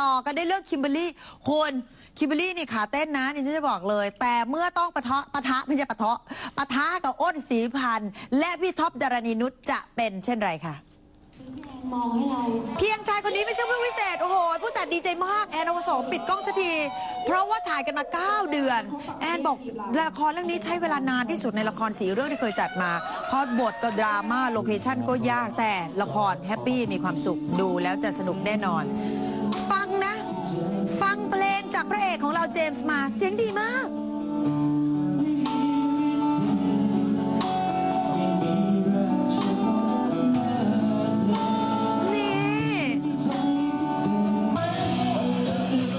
ต่อกันได้เรื่องคิมเบอรรี่คุณคิมเบอรรี่นี่ขาเต้นนะนี่ฉันจะบอกเลย แต่เมื่อต้องปะทะปะทะไม่ใช่ปะทะปะทะกับอ้นศรีพันธ์และพี่ท็อปดารณีนุชจะเป็นเช่นไรคะมองให้เราเพียงชายคนนี้ไม่ใช่เพื่อนวิเศษ โอ้โห ผู้จัดดีใจมาก แอนอวสงปิดกล้องสักที เพราะว่าถ่ายกันมา 9 เดือน แอนบอกละครเรื่องนี้ใช้เวลานานที่สุดในละครสีเรื่องที่เคยจัดมา เพราะบทก็ดราม่าโลเคชั่นก็ยากแต่ละครแฮปปี้มีความสุขดูแล้วจะสนุกแน่นอน ฟังนะ ฟังเพลงจากพระเอกของเราเจมส์มาเสียงดีมากนี่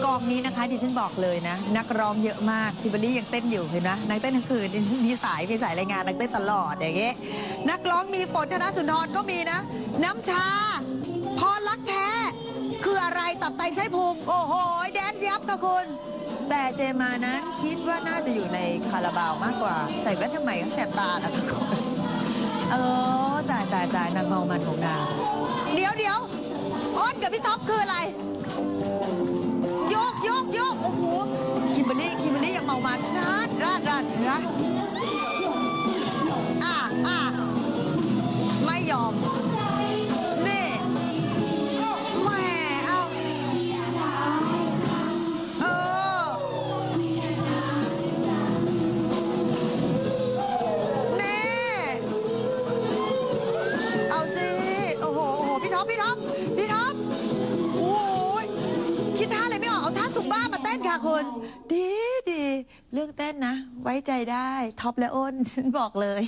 กองนี้นะคะดิฉันบอกเลยนะ นักร้องเยอะมากคิบรี่ยังเต้นอยู่เห็นไหมนางเต้นทั้งคืนนมีสายมีสายรายงานนางเต้นตลอดอย่างเงี้ยนักร้องมีฝนธนสุนทรก็มีนะ น้ำชาพอรักแท ไตับไตไส้พุงโอ้โหแดนซ์ยับค่ะคุณแต่เจมานั้นคิดว่าน่าจะอยู่ในคาราบาวมากกว่า ใส่แว่นทำไมก็แสบตานะคะคุณเออตายตายตายนางเมามันของนางเดี๋ยวเดี๋ยวอ้อนกับพี่ท็อปคืออะไรโยกโยกโยกโอ้โหคิมเบอรรี่คิมเบอรรี่ยังเมามันนาดราดราดนะอ่าอ่าไม่ยอม พี่ท็อปพี่ท็อปโอ้ยคิดท่าอะไรไม่ออกเอาท่าซุมบ้ามาเต้นค่ะคุณดีดีเรื่องเต้นนะ ไว้ใจได้ท็อปและอ้นฉันบอกเลย